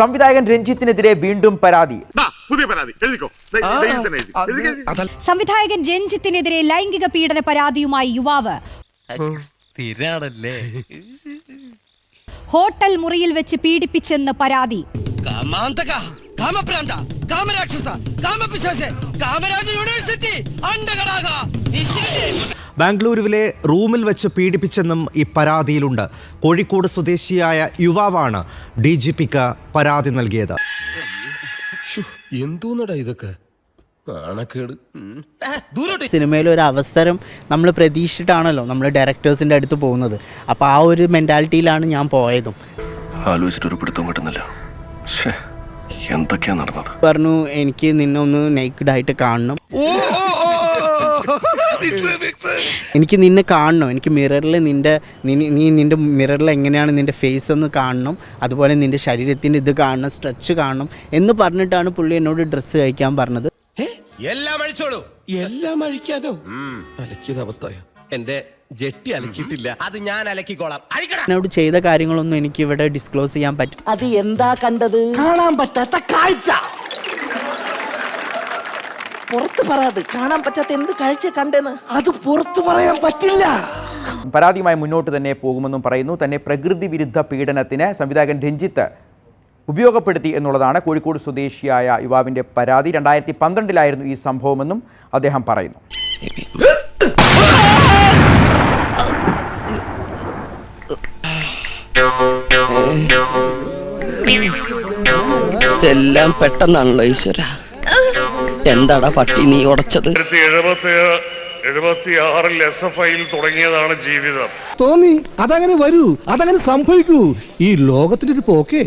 സംവിധായകൻ രഞ്ജിത്തിനെതിരെ വീണ്ടും പരാതി. പുതിയ എഴുതിക്കോ. സംവിധായകൻ രഞ്ജിത്തിനെതിരെ ലൈംഗിക പീഡന പരാതിയുമായി യുവാവ്. സ്ഥിരാണല്ലേ ഹോട്ടൽ മുറിയിൽ വെച്ച് പീഡിപ്പിച്ചെന്ന് പരാതി. കാമാന്തക കാമപ്രാന്ത കാമരാക്ഷസ കാമപിശാശ കാമരാജ യൂണിവേഴ്സിറ്റി അണ്ടകടാക ബാംഗ്ലൂരുവിലെ റൂമിൽ വെച്ച് പീഡിപ്പിച്ചെന്നും ഈ പരാതിയിലുണ്ട് കോഴിക്കോട് സ്വദേശിയായ യുവാവാണ് ഡി ജി പിക്ക് പരാതി നൽകിയത് എന്തോന്നടാ ഇതൊക്കെ. സിനിമയിൽ ഒരു അവസരം നമ്മൾ പ്രതീക്ഷിച്ചിട്ടാണല്ലോ നമ്മൾ ഡയറക്ടേഴ്സിന്റെ അടുത്ത് പോകുന്നത് അപ്പോൾ ആ ഒരു മെന്റാലിറ്റിയിലാണ് ഞാൻ പോയതും ആലോചിച്ചിട്ട് ഒരു പിടുത്തം കിട്ടുന്നില്ല എന്തൊക്കെയാ നടന്നത് പറഞ്ഞു എനിക്ക് നിന്നെ ഒന്ന് ആയിട്ട് കാണണം എനിക്ക് നിന്നെ കാണണം. എനിക്ക് മിററിൽ നിന്റെ നീ- നീ നിന്റെ മിററിൽ എങ്ങനെയാണ് നിന്റെ ഫേസ് ഒന്ന് കാണണം. അതുപോലെ നിന്റെ ശരീരത്തിന്റെ ഇത് കാണണം സ്ട്രെച്ച് കാണണം എന്ന് പറഞ്ഞിട്ടാണ് പുള്ളി എന്നോട് ഡ്രസ്സ് കഴിക്കാൻ പറഞ്ഞത്. എല്ലാം അഴിച്ചോളൂ. എല്ലാം അഴിക്കാനോ? അലക്കിയത് അബദ്ധായ എന്റെ ജെട്ടി അലക്കിയിട്ടില്ല. അത് ഞാൻ അലക്കിക്കോളാം. എന്നോട് ചെയ്ത കാര്യങ്ങളൊന്നും എനിക്ക് ഇവിടെ ഡിസ്ക്ലോസ് ചെയ്യാൻ പറ്റും അത് എന്താ കണ്ടത്? കാണാൻ പറ്റാത്ത കാഴ്ച. പുറത്ത് പറയാത് കാണാൻ പറ്റാത്ത എന്ത് കാഴ്ച കണ്ടെന്ന്? അത് പുറത്തു പറയാൻ പറ്റില്ല. പരാതിയുമായി മുന്നോട്ട് തന്നെ പോകുമെന്നും പറയുന്നു. തന്നെ പ്രകൃതി വിരുദ്ധ പീഡനത്തിന് സംവിധായകൻ രഞ്ജിത്ത് ഉപയോഗപ്പെടുത്തി എന്നുള്ളതാണ് കോഴിക്കോട് സ്വദേശിയായ യുവാവിന്റെ പരാതി. രണ്ടായിരത്തി പന്ത്രണ്ടിലായിരുന്നു ഈ സംഭവമെന്നും അദ്ദേഹം പറയുന്നു. എല്ലാം പെട്ടെന്നാണല്ലോ ഈശ്വര. എന്താടാ പട്ടി നീ ഉടച്ചത്? എഴുപത്തിയാറിൽ എസ് എഫ് ഐയിൽ തുടങ്ങിയതാണ് ജീവിതം. തോന്നി അതങ്ങനെ വരൂ അതങ്ങനെ സംഭവിക്കൂ. ഈ ലോകത്തിന്റെ ഒരു പോക്കേ.